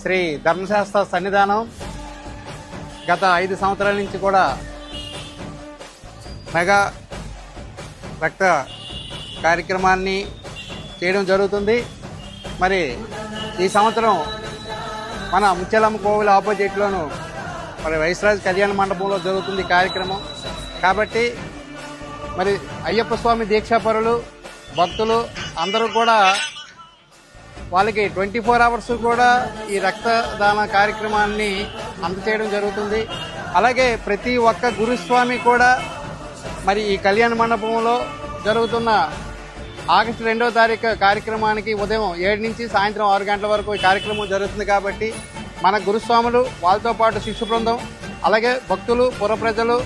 శ్రీ ధర్మశాస్త్ర సన్నిధానం గత ఐదు సంవత్సరాల నుంచి కూడా మెగా రక్త కార్యక్రమాన్ని చేయడం జరుగుతుంది. మరి ఈ సంవత్సరం మన ముచ్చలమ్మ కోవిల ఆపోజిట్లోను మరి వైశ్రాజ్ కళ్యాణ మండపంలో జరుగుతుంది కార్యక్రమం. కాబట్టి మరి అయ్యప్ప స్వామి దీక్షాపరులు భక్తులు అందరూ కూడా వాళ్ళకి ట్వంటీ ఫోర్ అవర్స్ కూడా ఈ రక్తదాన కార్యక్రమాన్ని అందచేయడం జరుగుతుంది. అలాగే ప్రతి ఒక్క గురుస్వామి కూడా మరి ఈ కళ్యాణ మండపంలో జరుగుతున్న ఆగస్టు రెండో తారీఖు కార్యక్రమానికి ఉదయం ఏడు నుంచి సాయంత్రం ఆరు గంటల వరకు ఈ కార్యక్రమం జరుగుతుంది కాబట్టి మన గురుస్వాములు వాళ్ళతో పాటు శిష్యు బృందం అలాగే భక్తులు పుర ప్రజలు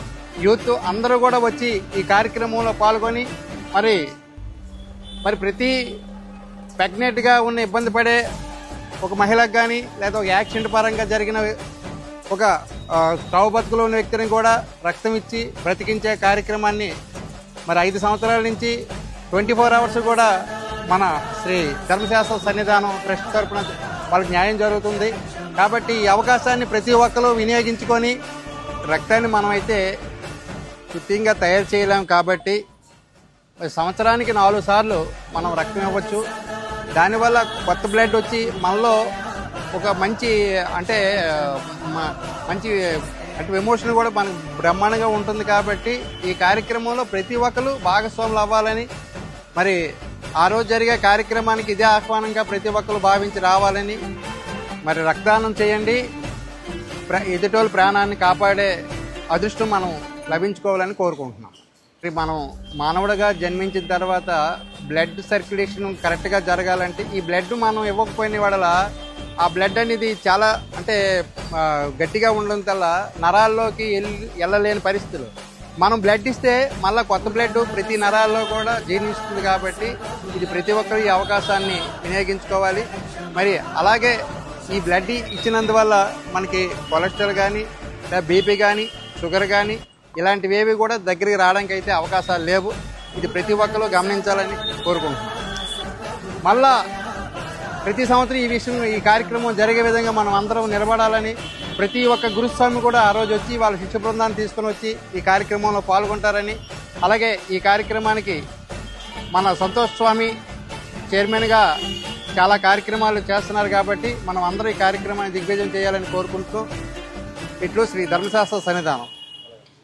యూత్ అందరూ కూడా వచ్చి ఈ కార్యక్రమంలో పాల్గొని మరి మరి ప్రతి ప్రెగ్నెంట్గా ఉన్న ఇబ్బంది పడే ఒక మహిళకు కానీ లేదా ఒక యాక్సిడెంట్ పరంగా జరిగిన ఒక స్టవ్ బతుకులో ఉన్న వ్యక్తిని కూడా రక్తం ఇచ్చి బ్రతికించే కార్యక్రమాన్ని మరి ఐదు సంవత్సరాల నుంచి ట్వంటీ ఫోర్ అవర్స్ కూడా మన శ్రీ ధర్మశాస్త్ర సన్నిధానం ట్రస్ట్ తరపున వాళ్ళకి న్యాయం జరుగుతుంది. కాబట్టి ఈ అవకాశాన్ని ప్రతి ఒక్కరూ వినియోగించుకొని రక్తాన్ని మనమైతే కృత్యంగా తయారు చేయలేము కాబట్టి సంవత్సరానికి నాలుగు సార్లు మనం రక్తం ఇవ్వచ్చు. దానివల్ల కొత్త బ్లడ్ వచ్చి మనలో ఒక మంచి అంటే మంచి అంటే ఎమోషన్ కూడా మనకు బ్రహ్మాండంగా ఉంటుంది కాబట్టి ఈ కార్యక్రమంలో ప్రతి ఒక్కరు భాగస్వాములు అవ్వాలని మరి ఆ రోజు జరిగే కార్యక్రమానికి ఇదే ఆహ్వానంగా ప్రతి ఒక్కరు భావించి రావాలని మరి రక్తదానం చేయండి. ప్ర- ఎదుటోళ్ళ ప్రాణాన్ని కాపాడే అదృష్టం మనం లభించుకోవాలని కోరుకుంటున్నాం. మనం మానవుడిగా జన్మించిన తర్వాత బ్లడ్ సర్క్యులేషన్ కరెక్ట్గా జరగాలంటే ఈ బ్లడ్ మనం ఇవ్వకపోయిన వాడల ఆ బ్లడ్ అనేది చాలా అంటే గట్టిగా ఉండడం వల్ల నరాల్లోకి వెళ్ళి వెళ్ళలేని పరిస్థితులు. మనం బ్లడ్ ఇస్తే మళ్ళీ కొత్త బ్లడ్ ప్రతి నరాల్లో కూడా జీర్ణిస్తుంది కాబట్టి ఇది ప్రతి ఒక్కరు ఈ అవకాశాన్ని వినియోగించుకోవాలి. మరి అలాగే ఈ బ్లడ్ ఇచ్చినందువల్ల మనకి కొలెస్ట్రాల్ కానీ లేదా బీపీ కానీ షుగర్ కానీ ఇలాంటివేవి కూడా దగ్గరికి రావడానికి అయితే అవకాశాలు లేవు. ఇది ప్రతి ఒక్కరు గమనించాలని కోరుకుంటున్నాం. మళ్ళా ప్రతి సంవత్సరం ఈ విషయం ఈ కార్యక్రమం జరిగే విధంగా మనం అందరం నిలబడాలని ప్రతి ఒక్క గురుస్వామి కూడా ఆ రోజు వచ్చి వాళ్ళ శిక్ష బృందాన్ని తీసుకొని వచ్చి ఈ కార్యక్రమంలో పాల్గొంటారని అలాగే ఈ కార్యక్రమానికి మన సంతోష్ స్వామి చైర్మన్గా చాలా కార్యక్రమాలు చేస్తున్నారు కాబట్టి మనం అందరూ ఈ కార్యక్రమాన్ని దిగ్విజయం చేయాలని కోరుకుంటూ ఇట్లు శ్రీ ధర్మశాస్త్ర సన్నిధానం.